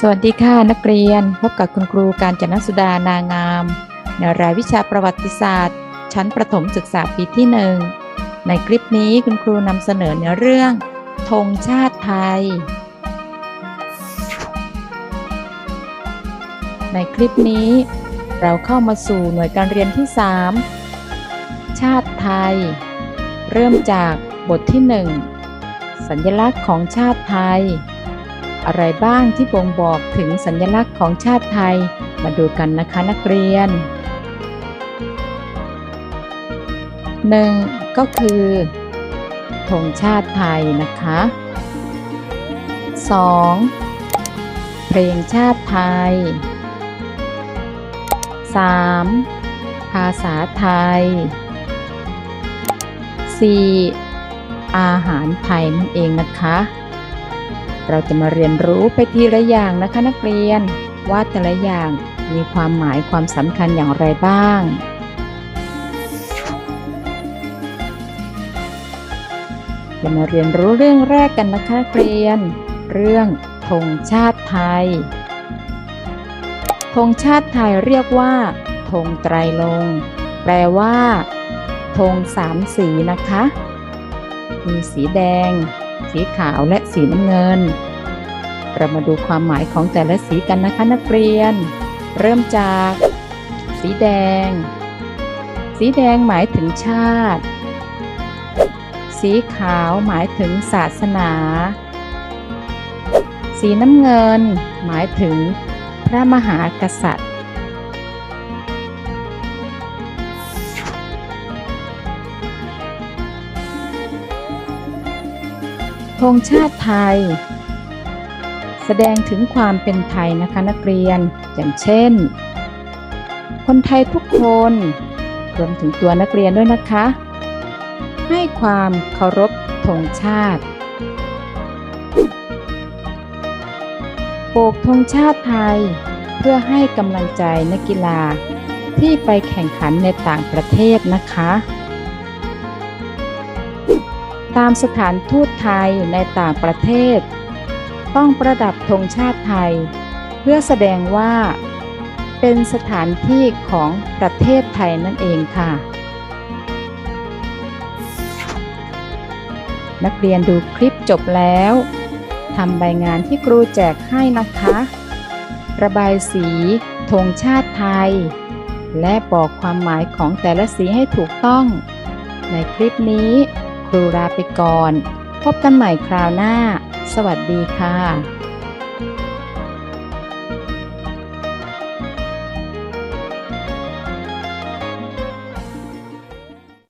สวัสดีค่ะนักเรียนพบกับคุณครูการจนสุดานางาม ในรายวิชาประวัติศาสตร์ ชั้นประถมศึกษาปีที่หนึ่งในคลิปนี้คุณครูนำเสนอในเรื่องธงชาติไทย ในคลิปนี้เราเข้ามาสู่หน่วยการเรียนที่ 3 ชาติไทย เริ่มจากบทที่ 1 สัญลักษณ์ของชาติไทย อะไรบ้างที่บ่งบอกถึงสัญลักษณ์ของชาติไทย มาดูกันนะคะนักเรียน 1. ก็คือธงชาติไทยนะคะ 2. เพลงชาติไทย 3. ภาษาไทย 4. อาหารไทยนั่นเองนะคะ เราจะมาเรียนรู้ไปทีละอย่างนะคะนักเรียน ว่าแต่ละอย่างมีความหมายความสำคัญอย่างไรบ้าง จะมาเรียนรู้เรื่องแรกกันนะคะนักเรียน เรื่องธงชาติไทยธงชาติไทยเรียกว่าธงไตรลง แปลว่าธงสามสีนะคะ มีสีแดง สีขาวและสีน้ำเงิน เรามาดูความหมายของแต่ละสีกันนะคะนักเรียน เริ่มจาก สีแดง สีแดงหมายถึงชาติ สีขาวหมายถึงศาสนา สีน้ำเงิน หมายถึงพระมหากษัตริย์ งชาติไทย แสดงถึงความเป็นไทยนะคะนักเรียนอย่างเช่น คนไทยทุกคนรวมถึงตัวนักเรียนด้วยนะคะ ให้ความเคารพธงชาติโบกธงชาติไทย เพื่อให้กำลังใจนักกีฬาที่ไปแข่งขันในต่างประเทศนะคะ ตามสถานทูตไทยในต่างประเทศ ต้องประดับธงชาติไทย เพื่อแสดงว่า เป็นสถานที่ของประเทศไทยนั่นเองค่ะ นักเรียนดูคลิปจบแล้วทำใบงานที่ครูแจกให้นะคะ ระบายสีธงชาติไทย และบอกความหมายของแต่ละสีให้ถูกต้อง ในคลิปนี้ รูลาไปก่อน พบกันใหม่คราวหน้า สวัสดีค่ะ